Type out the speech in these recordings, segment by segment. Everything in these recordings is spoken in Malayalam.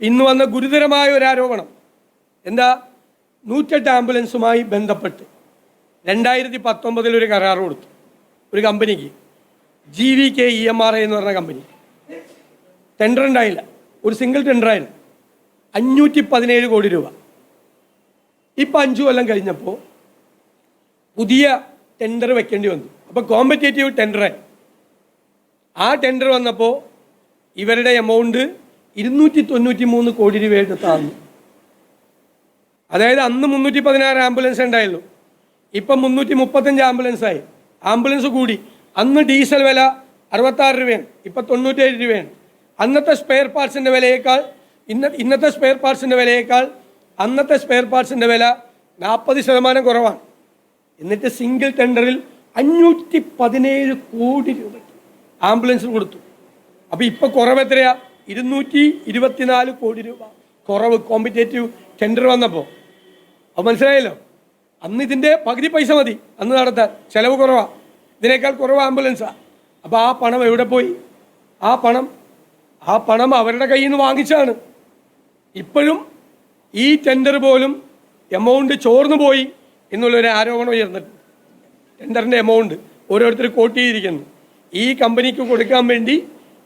ഇന്ന് വന്ന ഗുരുതരമായ ഒരു ആരോപണം. എന്താ? നൂറ്റെട്ട് ആംബുലൻസുമായി ബന്ധപ്പെട്ട് രണ്ടായിരത്തി പത്തൊമ്പതിൽ ഒരു കരാർ കൊടുത്തു. ഒരു കമ്പനിക്ക്. G V K E M R I എന്ന് പറഞ്ഞ കമ്പനി. ടെൻഡർ ഉണ്ടായില്ല. ഒരു സിംഗിൾ ടെൻഡറായിരുന്നു അഞ്ഞൂറ്റി പതിനേഴ് കോടി രൂപ. ഇപ്പം അഞ്ചു കൊല്ലം കഴിഞ്ഞപ്പോൾ പുതിയ ടെൻഡർ വെക്കേണ്ടി വന്നു. അപ്പോൾ കോമ്പറ്റേറ്റീവ് ടെൻഡറായി ആ ടെൻഡർ വന്നപ്പോൾ ഇവരുടെ എമൗണ്ട് ഇരുന്നൂറ്റി തൊണ്ണൂറ്റി മൂന്ന് കോടി രൂപയായിട്ട് താഴ്ന്നു അതായത് അന്ന് മുന്നൂറ്റി പതിനാറ് ആംബുലൻസ് ഉണ്ടായുള്ളൂ ഇപ്പം മുന്നൂറ്റി മുപ്പത്തഞ്ച് ആംബുലൻസായി. ആംബുലൻസ് കൂടി. അന്ന് ഡീസൽ വില അറുപത്താറ് രൂപയാണ്. ഇപ്പം തൊണ്ണൂറ്റേഴ് രൂപയാണ്. അന്നത്തെ സ്പെയർ പാർട്സിന്റെ വിലയേക്കാൾ ഇന്ന ഇന്നത്തെ സ്പെയർ പാർട്സിന്റെ വിലയേക്കാൾ അന്നത്തെ സ്പെയർ പാർട്സിന്റെ വില നാൽപ്പത് ശതമാനം കുറവാണ്. എന്നിട്ട് സിംഗിൾ ടെൻഡറിൽ അഞ്ഞൂറ്റി പതിനേഴ് കോടി രൂപയ്ക്ക് ആംബുലൻസിന് കൊടുത്തു. അപ്പോൾ ഇപ്പോൾ കുറവ് എത്രയാ ഇരുന്നൂറ്റി ഇരുപത്തിനാല് കോടി രൂപ കുറവ് കോമ്പറ്റേറ്റീവ് ടെൻഡർ വന്നപ്പോൾ അത് മനസ്സിലായല്ലോ? അന്ന് ഇതിന്റെ പകുതി പൈസ മതി. അന്ന് നടത്താൻ ചിലവ് കുറവാണ് ഇതിനേക്കാൾ കുറവ് ആംബുലൻസാണ് അപ്പോൾ ആ പണം എവിടെ പോയി? ആ പണം ആ പണം അവരുടെ കയ്യിൽ നിന്ന് വാങ്ങിച്ചാണ് ഇപ്പോഴും ഈ ടെൻഡർ പോലും എമൗണ്ട് ചോർന്നു പോയി എന്നുള്ളൊരു ആരോപണം ഉയർന്നിട്ടുണ്ട്. ടെൻഡറിന്റെ എമൗണ്ട് ഓരോരുത്തർ കോട്ട് ചെയ്തിരിക്കുന്നു ഈ കമ്പനിക്ക് കൊടുക്കാൻ വേണ്ടി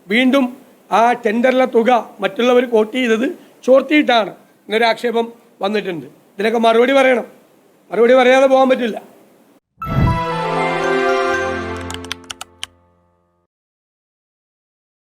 വീണ്ടും ആ ടെൻഡറിലെ തുക മറ്റുള്ളവർ കോട്ട് ചെയ്തത് ചോർത്തിയിട്ടാണ് എന്നൊരു ആക്ഷേപം വന്നിട്ടുണ്ട്. ഇതിനൊക്കെ മറുപടി പറയണം. മറുപടി പറയാതെ പോകാൻ പറ്റില്ല.